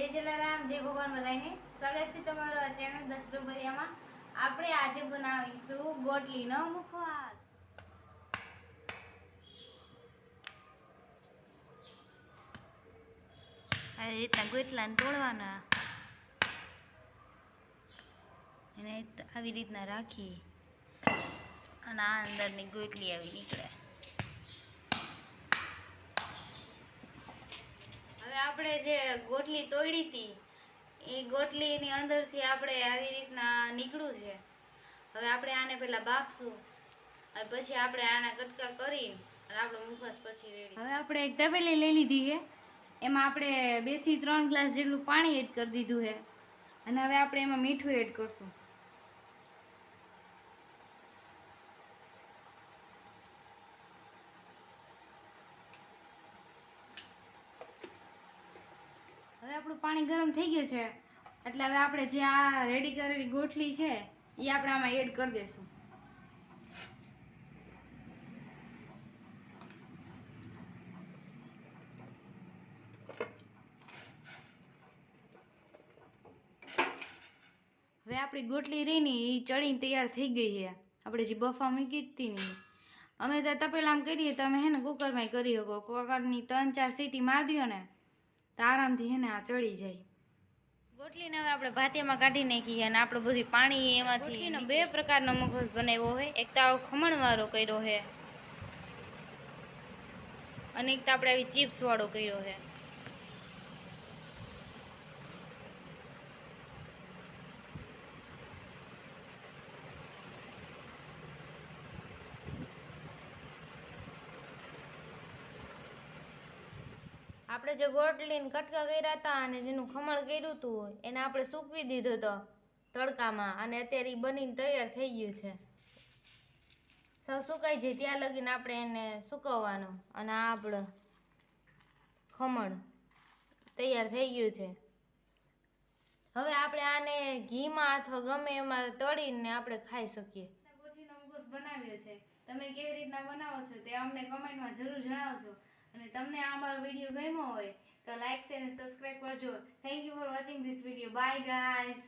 જય જલારામ, જય ભગવાન બધાને. સ્વાગત છે તમારું આ ચેનલ દસ ડોબરિયામાં આપણે આજે બનાવીશું ગોટલીનો મુખવાસ. આવી રીતના ગોટલાને તોડવાના. એને આવી રીતના રાખી. અને આ અંદરની ગોટલી આવી નીકળે હવે આપણે જે ગોટલી તોડી હતી, એ ગોટલીની અંદરથી આપણે આવી રીતના નીકળ્યું છે. હવે આપણે આને પહેલાં બાફશું, અને પછી આપણે આના કટકા કરી અને આપણો મુખવાસ પછી રેડી. હવે આપણે એક તપેલી લઈ લીધી છે. એમાં આપણે બેથી ત્રણ ગ્લાસ જેટલું પાણી એડ કરી દીધું છે. અને હવે આપણે એમાં મીઠું એડ કરશું. આપણું પાણી ગરમ થઈ ગયું છે, એટલે હવે આપણે જે આ રેડી કરેલી ગોઠલી છે, એ આપણે આમાં એડ કરી દઈશું. હવે આપણી ગોટલી રહી ને એ ચડીને તૈયાર થઈ ગઈ છે. આપણે જે બફા મૂકી હતી ને અમે તો તપેલામાં કરીએ તમે હે ને કુકરમાં કરી શકો. કુકરની ત્રણ ચાર સીટી મારી દો ને. તો આરામથી હે ને આ ચડી જાય. ગોટલીને હવે આપણે ભાતિયામાં કાઢી નાખીએ અને આપણે બધું પાણી એમાંથી બે પ્રકારનો મગજ બનાવ્યો હોય. એક તો આવો ખમણવાળો કર્યો છે અને એક તો આપણે આવી ચિપ્સવાળો કર્યો છે આપણે જે ગોટલીને કટકા કર્યા હતા અને જેનું ખમણ કર્યું હતું એને આપણે સૂકવી દીધો હતો તડકામાં. અને અત્યારે બનીને તૈયાર થઈ ગયું છે. સૌ સુકાઈ જાય ત્યાં લગીને આપણે એને સૂકવવાનું. અને આ ખમણ તૈયાર થઈ ગયું છે. હવે આપણે આને ઘીમાં અથવા ગમે એમાં તળીને આપણે ખાઈ શકીએ. બનાવ્યો છે. તમે કેવી રીતના બનાવો છો તે અમને કમેન્ટમાં જરૂર જણાવજો. અને તમને આ મારો વીડિયો ગમ્યો હોય તો લાઈક શેર અને સબસ્ક્રાઈબ કરજો. Thank you for watching this video bye guys